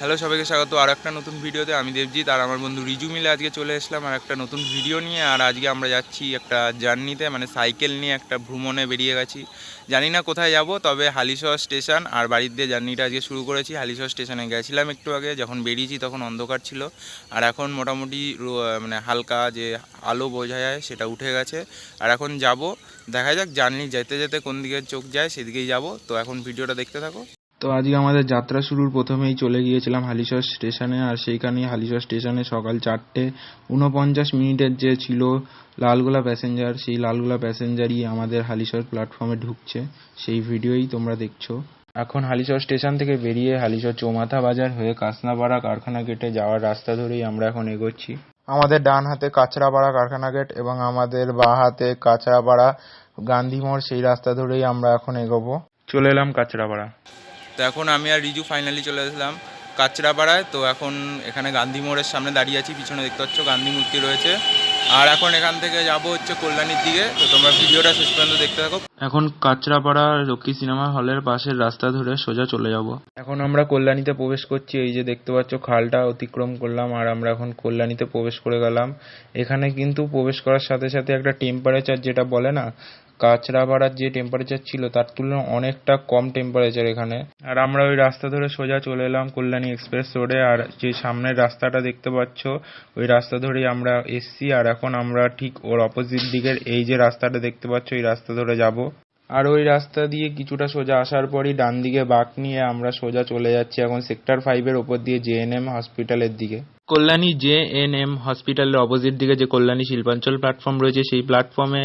Hello, সবাইকে স্বাগত। আর একটা নতুন ভিডিওতে আমি দেবজিৎ, আর আমার বন্ধু রিজু মিলে আজকে চলে এসলাম আর একটা নতুন ভিডিও নিয়ে। আর আজকে আমরা যাচ্ছি একটা জার্নিতে মানে সাইকেল নিয়ে একটা ভ্রমণে বেরিয়ে গেছি। জানি না কোথায় যাব, তবে হালিশহর স্টেশন আর বাড়ির দিয়ে জার্নিটা আজকে শুরু করেছি। হালিশহর স্টেশনে গেছিলাম একটু আগে, যখন বেরিয়েছি তখন অন্ধকার ছিল। আর এখন মোটামুটি মানে হালকা যে আলো বোঝা যায় সেটা উঠে গেছে। আর এখন যাব, দেখা যাক জার্নি যেতে যেতে কোন দিকে চোখ যায় সেদিকেই যাব। তো এখন ভিডিওটা দেখতে থাকো। তো আজকে আমাদের যাত্রা শুরুর প্রথমেই চলে গিয়েছিলাম হালিশহর স্টেশনে, আর সেইখানে হালিশহর স্টেশনে সকাল চারটে উনপঞ্চাশ মিনিটের যে ছিল লালগোলা প্যাসেঞ্জার, সেই লালগোলা প্যাসেঞ্জারই আমাদের হালিশহর প্ল্যাটফর্মে ঢুকছে। সেই ভিডিওই তোমরা দেখছ। এখন হালিশহর স্টেশন থেকে বেরিয়ে হালিশহর চৌমাথা বাজার হয়ে কাসনাপাড়া কারখানা গেটে যাওয়ার রাস্তা ধরেই আমরা এখন এগোচ্ছি। আমাদের ডান হাতে কাঁচরাপাড়া কারখানা গেট এবং আমাদের বাঁ হাতে কাঁচরাপাড়া গান্ধী মোড়, সেই রাস্তা ধরেই আমরা এখন এগোবো। চলে এলাম কাঁচরাপাড়া। তো এখন আমি আর রিজু ফাইনালি চলে আসলাম কাচরাপাড়ায়। তো এখন এখানে গান্ধী মোড়ের সামনে দাঁড়িয়ে আছি পিছনে দেখতে পাচ্ছ গান্ধী মূর্তি রয়েছে। আর এখন এখান থেকে যাব হচ্ছে কল্যাণীর দিকে। তো তোমরা ভিডিওটা শেষ পর্যন্ত দেখতে থাকো। এখন কাচরাপাড়া লক্ষ্মী সিনেমা হলের পাশের রাস্তা ধরে সোজা চলে যাব। এখন আমরা কল্যাণীতে প্রবেশ করছি এই যে দেখতে পাচ্ছ খালটা অতিক্রম করলাম আর আমরা এখন কল্যাণীতে প্রবেশ করে গেলাম। এখানে কিন্তু প্রবেশ করার সাথে সাথে একটা টেম্পারেচার যেটা বলে না কাঁচরাপাড়ার যে টেম্পারেচার ছিল, তার তুলনায় অনেকটা কম টেম্পারেচার এখানে। আর আমরা ওই রাস্তা ধরে সোজা চলে এলাম কল্যাণী এক্সপ্রেস রোডে আর যে সামনের রাস্তাটা দেখতে পাচ্ছ, ওই রাস্তা ধরেই আমরা এসছি, আর এখন আমরা ঠিক ওর অপোজিট দিকের এই যে রাস্তাটা দেখতে পাচ্ছ, এই রাস্তা ধরে যাব। আর ওই রাস্তা দিয়ে কিছুটা সোজা আসার পরই ডান দিকে বাঁক নিয়ে আমরা সোজা চলে যাচ্ছি এখন সেক্টর ফাইভের ওপর দিয়ে জেএনএম হসপিটালের দিকে। কল্যাণী জে এন এম হসপিটালের অপোজিট দিকে যে কল্যাণী শিল্পাঞ্চল প্ল্যাটফর্ম রয়েছে, সেই প্ল্যাটফর্মে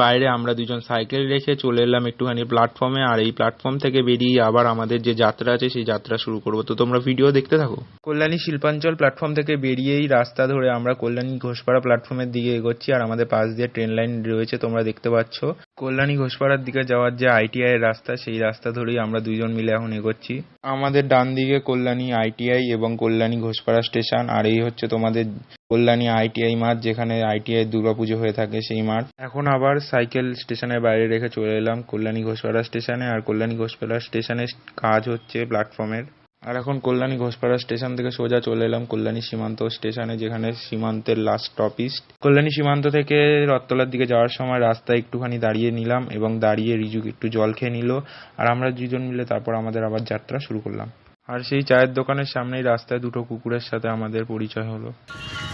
বাইরে আমরা দুজন সাইকেল রেখে চলে এলাম একটুখানি প্ল্যাটফর্মে আর এই প্ল্যাটফর্ম থেকে বেরিয়ে আবার আমাদের যে যাত্রা আছে, সেই যাত্রা শুরু করব। তো তোমরা ভিডিও দেখতে থাকো। কল্যাণী শিল্পাঞ্চল প্ল্যাটফর্ম থেকে বেরিয়েই রাস্তা ধরে আমরা কল্যাণী ঘোষপাড়া প্ল্যাটফর্মের দিকে এগোচ্ছি, আর আমাদের পাশ দিয়ে ট্রেন লাইন রয়েছে, তোমরা দেখতে পাচ্ছ। কল্যাণী ঘোষপাড়ার দিকে যাওয়ার যে আইটিআই রাস্তা, সেই রাস্তা ধরেই আমরা দুজন মিলে এখন এগোচ্ছি। আমাদের ডান দিকে কল্যাণী আইটিআই এবং কল্যাণী ঘোষপাড়া স্টেশন আর এই হচ্ছে তোমাদের কল্যাণী আইটিআই মাঠ, যেখানে আইটিআই দুর্গাপুজো হয়ে থাকে সেই মাঠ। এখন আবার সাইকেল স্টেশনের বাইরে রেখে চলে এলাম, কল্যাণী ঘোষপাড়া স্টেশনে। আর কল্যাণী ঘোষপাড়া স্টেশনে কাজ হচ্ছে প্ল্যাটফর্মের। আর এখন কল্যাণী ঘোষপাড়া স্টেশন থেকে সোজা চলে এলাম কল্যাণী সীমান্ত স্টেশনে, যেখানে সীমান্তের লাস্ট স্টপিস কল্যাণী সীমান্ত থেকে রথতলার দিকে যাওয়ার সময় রাস্তায় একটুখানি দাঁড়িয়ে নিলাম এবং দাঁড়িয়ে রিজুক একটু জল খেয়ে নিল। আর আমরা দুজন মিলে তারপর আমাদের আবার যাত্রা শুরু করলাম। আর সেই চায়ের দোকানের সামনেই রাস্তায় দুটো কুকুরের সাথে আমাদের পরিচয় হলো।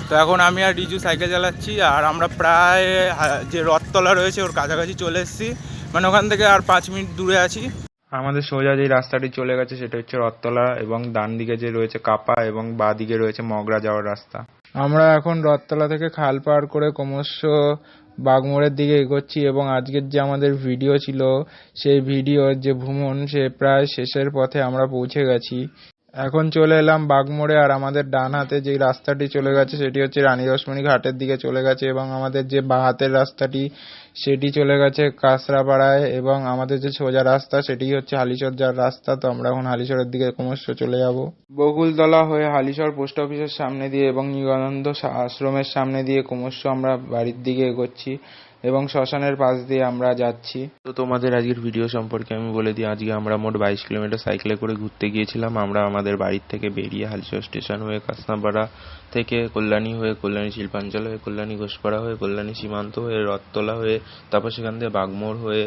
তো এখন আমি আর রিজু সাইকেল চালাচ্ছি আর আমরা প্রায় যে রথতলা রয়েছে ওর কাছাকাছি চলে এসেছি। মানে ওখান থেকে আর পাঁচ মিনিট দূরে আছি। আমাদের সোজা যে রাস্তাটি চলে গেছে সেটা হচ্ছে রথতলা এবং ডান দিকে যে রয়েছে কাপা এবং বাঁ দিকে রয়েছে মগরা যাওয়ার রাস্তা। আমরা এখন রথতলা থেকে খাল পার করে ক্রমশ বাগমোড়ের দিকে এগোচ্ছি এবং আজকের যে আমাদের ভিডিও ছিল, সেই ভিডিওর যে ভ্রমণ, সে প্রায় শেষের পথে আমরা পৌঁছে গেছি। এখন চলে এলাম বাগমোড়ে আর আমাদের ডান হাতে যে রাস্তাটি চলে গেছে, সেটি হচ্ছে রানী রসমণি ঘাটের দিকে চলে গেছে এবং আমাদের যে বাঁ হাতের রাস্তাটি সেটি চলে গেছে কাঁচরাপাড়ায় এবং আমাদের যে সোজা রাস্তা, সেটি হচ্ছে হালিশহর যার রাস্তা। তো আমরা এখন হালিশহরের দিকে ক্রমশ চলে যাব। বকুলতলা হয়ে হালিশহর পোস্ট অফিসের সামনে দিয়ে এবং নিগমানন্দ সা- আশ্রমের সামনে দিয়ে ক্রমশ আমরা বাড়ির দিকে এগোচ্ছি এবং শ্মশানের পাশ দিয়ে আমরা যাচ্ছি। তো তোমাদের আজকের ভিডিও সম্পর্কে আমি বলে দিই, আজকে আমরা মোট বাইশ কিলোমিটার সাইকেলে করে ঘুরতে গিয়েছিলাম। আমরা আমাদের বাড়ির থেকে বেরিয়ে হালিশহর স্টেশন হয়ে কাসনাপাড়া থেকে কল্যাণী হয়ে কল্যাণী শিল্পাঞ্চল হয়ে কল্যাণী ঘোষপাড়া হয়ে কল্যাণী সীমান্ত হয়ে রথতলা হয়ে তারপর সেখান থেকে বাগমোড় হয়ে,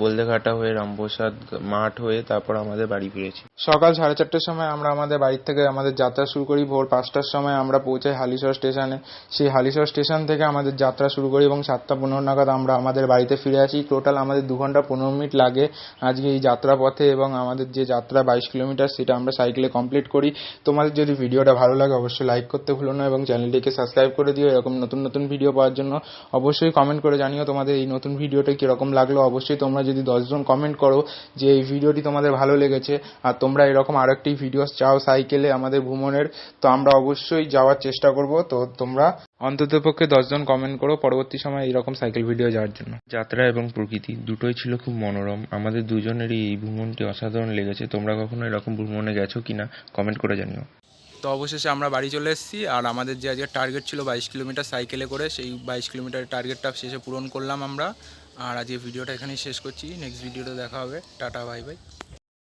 বলদেঘাটা হয়ে, রামপ্রসাদ মাঠ হয়ে তারপর আমাদের বাড়ি ফিরেছি। সকাল সাড়ে চারটের সময় আমরা আমাদের বাড়ির থেকে আমাদের যাত্রা শুরু করি। ভোর পাঁচটার সময় আমরা পৌঁছাই হালিশহর স্টেশনে। সেই হালিশহর স্টেশন থেকে আমাদের যাত্রা শুরু করি এবং সাতটা পনেরো নাগাদ আমরা আমাদের বাড়িতে ফিরে আসি। টোটাল আমাদের দু ঘণ্টা পনেরো মিনিট লাগে আজকে এই যাত্রা পথে এবং আমাদের যে যাত্রা বাইশ কিলোমিটার সেটা আমরা সাইকেলে কমপ্লিট করি। তোমাদের যদি ভিডিওটা ভালো লাগে অবশ্যই লাইক করতে ভুলো না এবং চ্যানেলটিকে সাবস্ক্রাইব করে দিও। এরকম নতুন নতুন ভিডিও পাওয়ার জন্য অবশ্যই কমেন্ট করে জানিও। তোমাদের এই নতুন ভিডিওটা কীরকম লাগল, অবশ্যই তোমরা যদি দশজন কমেন্ট করো যে এই ভিডিওটি তোমাদের ভালো লেগেছে, আর তোমরা এরকম আরও একটি ভিডিও চাও সাইকেলে আমাদের ভ্রমণের, তো আমরা অবশ্যই যাওয়ার চেষ্টা করব। তো তোমরা অন্ততপক্ষে দশজন কমেন্ট করো, পরবর্তী সময় এরকম সাইকেল ভিডিও যাওয়ার জন্য। যাত্রা এবং প্রকৃতি দুটোই ছিল খুব মনোরম। আমাদের দুজনেরই এই ভ্রমণটি অসাধারণ লেগেছে। তোমরা কখনো এরকম ভ্রমণে গেছো কিনা কমেন্ট করে জানিও। তো অবশেষে আমরা বাড়ি চলে এসেছি আর আমাদের যে আজকে টার্গেট ছিল বাইশ কিলোমিটার সাইকেলে করে, সেই বাইশ কিলোমিটার টার্গেটটা শেষে পূরণ করলাম আমরা। আর আজকে ভিডিওটা এখানেই শেষ করছি। নেক্সট ভিডিওটা দেখা হবে। Tata bye bye